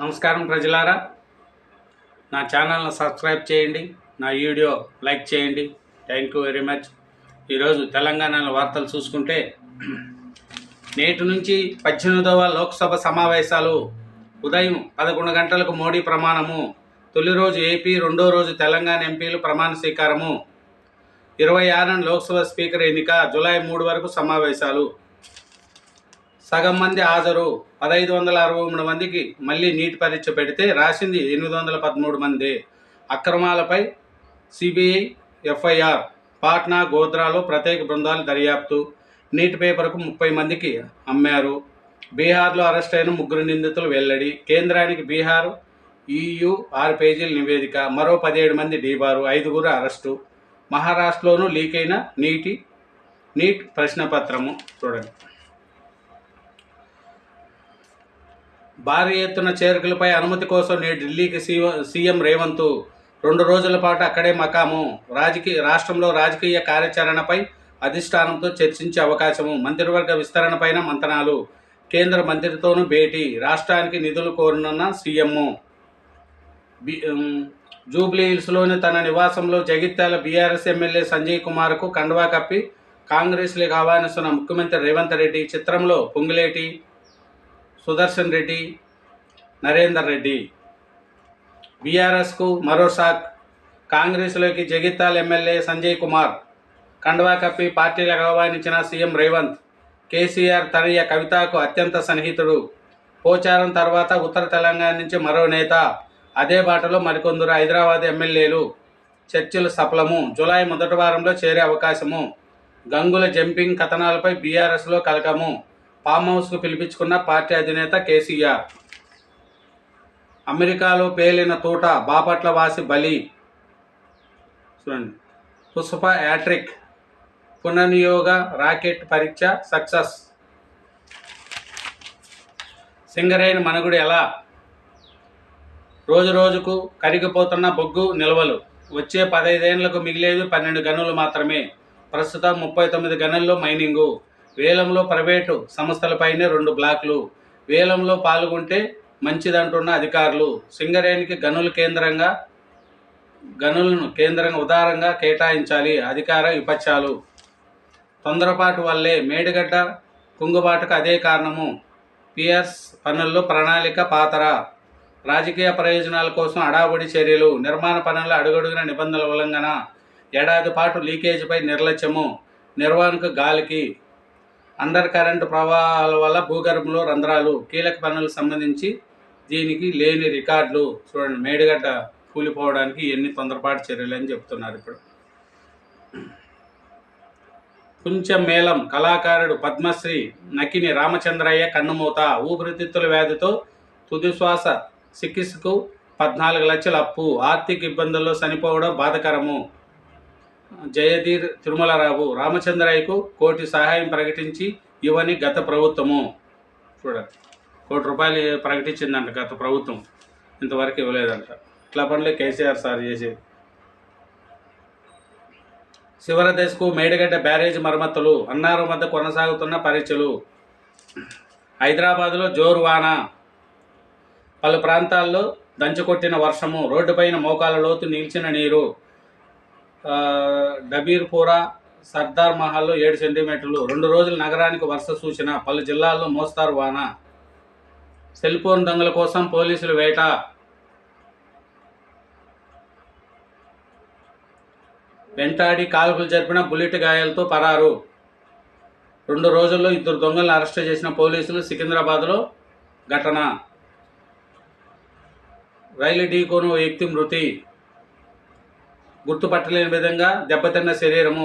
నమస్కారం ప్రజలారా. నా ఛానల్ను సబ్స్క్రైబ్ చేయండి నా వీడియో లైక్ చేయండి. Thank you very much. ఈరోజు తెలంగాణలో వార్తలు చూసుకుంటే నేటి నుంచి పద్దెనిమిదవ లోక్సభ సమావేశాలు ఉదయం పదకొండు గంటలకు మోడీ ప్రమాణము తొలి రోజు ఏపీ రెండో రోజు తెలంగాణ ఎంపీలు ప్రమాణ స్వీకారము. ఇరవై ఆరున లోక్సభ స్పీకర్ ఎన్నిక జూలై మూడు వరకు సమావేశాలు. సగం మంది హాజరు. పదహైదు వందల అరవై మూడు మందికి మళ్ళీ నీటి పరీక్ష పెడితే రాసింది ఎనిమిది వందల పదమూడు మంది. అక్రమాలపై సిబిఐ ఎఫ్ఐఆర్ పాట్నా గోద్రాలో ప్రత్యేక బృందాలు దర్యాప్తు. నీటి పేపర్కు ముప్పై మందికి అమ్మారు. బీహార్లో అరెస్ట్ అయిన ముగ్గురు నిందితులు వెల్లడి. కేంద్రానికి బీహార్ ఈయు ఆరు పేజీల నివేదిక. మరో పదిహేడు మంది డీబారు. ఐదుగురు అరెస్టు. మహారాష్ట్రలోనూ లీక్ అయిన నీటి నీట్ ప్రశ్నపత్రము. చూడండి. భారీ ఎత్తున చేరికలపై అనుమతి కోసం నేడు ఢిల్లీకి సీఎం రేవంత్ రెండు రోజుల పాటు అక్కడే మకాము. రాజకీయ రాష్ట్రంలో రాజకీయ కార్యాచరణపై అధిష్టానంతో చర్చించే అవకాశము మంత్రివర్గ విస్తరణపైన మంతనాలు. కేంద్ర మంత్రితోనూ భేటీ రాష్ట్రానికి నిధులు కోరనున్న సీఎం. బి జూబ్లీ హిల్స్లోని తన నివాసంలో జగిత్యాల బీఆర్ఎస్ ఎమ్మెల్యే సంజయ్ కుమార్కు కండువా కప్పి కాంగ్రెస్లోకి ఆహ్వానిస్తున్న ముఖ్యమంత్రి రేవంత్ రెడ్డి చిత్రంలో పొంగులేటి సుదర్శన్ రెడ్డి నరేందర్ రెడ్డి. బీఆర్ఎస్కు మరో కాంగ్రెస్లోకి జగిత్యాల ఎమ్మెల్యే సంజయ్ కుమార్. కండవా కప్పి పార్టీలకు ఆహ్వానించిన సీఎం రేవంత్. కేసీఆర్ తనయ్య కవితకు అత్యంత సన్నిహితుడు. పోచారం తర్వాత ఉత్తర తెలంగాణ నుంచి మరో నేత. అదే బాటలో మరికొందరు హైదరాబాద్ ఎమ్మెల్యేలు. చర్చలు సఫలము. జులై మొదటి వారంలో చేరే అవకాశము. గంగుల జంపింగ్ కథనాలపై బీఆర్ఎస్లో కలకము. ఫామ్ హౌస్కు పిలిపించుకున్న పార్టీ అధినేత కేసీఆర్. అమెరికాలో పేలిన తోట బాపట్ల వాసి బలి. చూడండి. పుష్ప యాట్రిక్. పునర్నియోగ రాకెట్ పరీక్ష సక్సెస్. సింగరేణి మనుగుడు ఎలా? రోజు రోజుకు కరిగిపోతున్న బొగ్గు నిల్వలు. వచ్చే పదైదేళ్ళకు మిగిలేవి పన్నెండు గనులు మాత్రమే. ప్రస్తుతం ముప్పై తొమ్మిది గనుల్లో మైనింగు. వేలంలో ప్రైవేటు సంస్థలపైనే రెండు బ్లాక్లు. వేలంలో పాల్గొంటే మంచిదంటున్న అధికారులు. సింగరేణికి గనుల కేంద్రంగా గనులను కేంద్రంగా ఉదారంగా కేటాయించాలి అధికార విపక్షాలు. తొందరపాటు వల్లే మేడిగడ్డ కుంగుబాటుకు అదే కారణము. పిఎస్ పనుల్లో ప్రణాళిక పాతర. రాజకీయ ప్రయోజనాల కోసం అడావుడి చర్యలు నిర్మాణ పనుల అడుగడుగున నిబంధనల ఉల్లంఘన ఏడాది పాటు లీకేజీపై నిర్లక్ష్యము నిర్వహణకు గాలికి అండర్ కరెంట్ ప్రవాహాల వల్ల భూగర్భంలో రంధ్రాలు కీలక పనులకు సంబంధించి దీనికి లేని రికార్డులు. చూడండి మేడిగడ్డ కూలిపోవడానికి ఎన్ని తొందరపాటు చర్యలు అని చెప్తున్నారు ఇప్పుడు. కొంచెం మేళం కళాకారుడు పద్మశ్రీ నకిని రామచంద్రయ్య కన్నుమూత ఊపిరితిత్తుల వ్యాధితో తుదిశ్వాస చికిత్సకు పద్నాలుగు లక్షల అప్పు. ఆర్థిక ఇబ్బందుల్లో చనిపోవడం బాధకరము. జయధీర్ తిరుమలరావు రామచంద్రయ్యకు కోటి సహాయం ప్రకటించి ఇవని గత ప్రభుత్వము. చూడండి. కోటి రూపాయలు ప్రకటించిందంట గత ప్రభుత్వం. ఇంతవరకు ఇవ్వలేదంట. ఇట్లా పనులే కేసీఆర్ సార్ చేసేది. శివరదేశ్కు మేడిగడ్డ బ్యారేజ్ మరమ్మతులు అన్నారం వద్ద కొనసాగుతున్న పరీక్షలు. హైదరాబాదులో జోరు వాన. పలు ప్రాంతాల్లో దంచుకొట్టిన వర్షము. రోడ్డుపైన మోకాల లోతు నిలిచిన నీరు. డబీర్పురా సర్దార్ మహల్లో ఏడు సెంటీమీటర్లు రెండు రోజులు నగరానికి వర్ష సూచన పలు జిల్లాల్లో మోస్తారు వాన. సెల్ ఫోన్ దొంగల కోసం పోలీసులు వేట. వెంటాడి కాల్పులు జరిపిన బుల్లెట్ గాయాలతో పరారు. రెండు రోజుల్లో ఇద్దరు దొంగలను అరెస్ట్ చేసిన పోలీసులు సికింద్రాబాద్లో ఘటన. రైలు ఢీకోను ఓ వ్యక్తి మృతి. గుర్తుపట్టలేని విధంగా దెబ్బతిన్న శరీరము